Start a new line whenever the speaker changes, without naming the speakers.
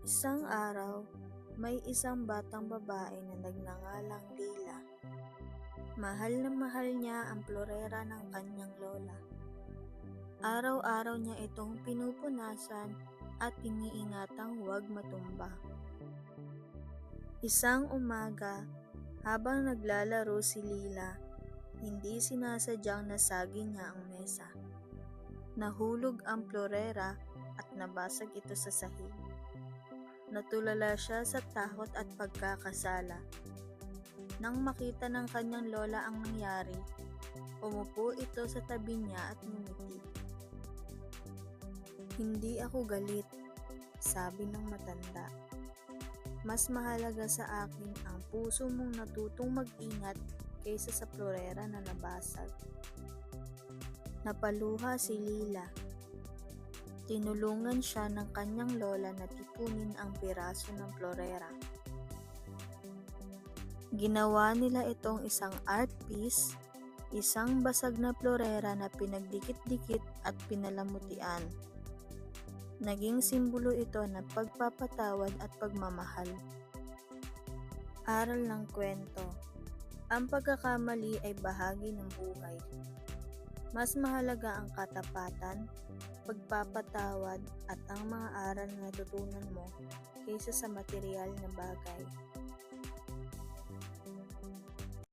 Isang araw, may isang batang babae na nagngangalang Leila. Mahal na mahal niya ang florera ng kanyang lola. Araw-araw niya itong pinupunasan at iniingatang huwag matumba. Isang umaga, habang naglalaro si Lila, hindi sinasadyang nasagi niya ang mesa. Nahulog ang florera at nabasag ito sa sahig. Natulala siya sa takot at pagkakasala. Nang makita ng kanyang lola ang nangyari, umupo ito sa tabi niya at ngumiti. Hindi ako galit, sabi ng matanda. Mas mahalaga sa akin ang puso mong natutong mag-ingat kaysa sa florera na nabasag. Napaluha si Lila. Tinulungan siya ng kanyang lola na tipunin ang piraso ng florera. Ginawa nila itong isang art piece, isang basag na florera na pinagdikit-dikit at pinalamutian. Naging simbolo ito ng pagpapatawad at pagmamahal. Aral ng kwento. Ang pagkakamali ay bahagi ng buhay. Mas mahalaga ang katapatan, pagpapatawad at ang mga aral na natutunan mo kaysa sa material na bagay.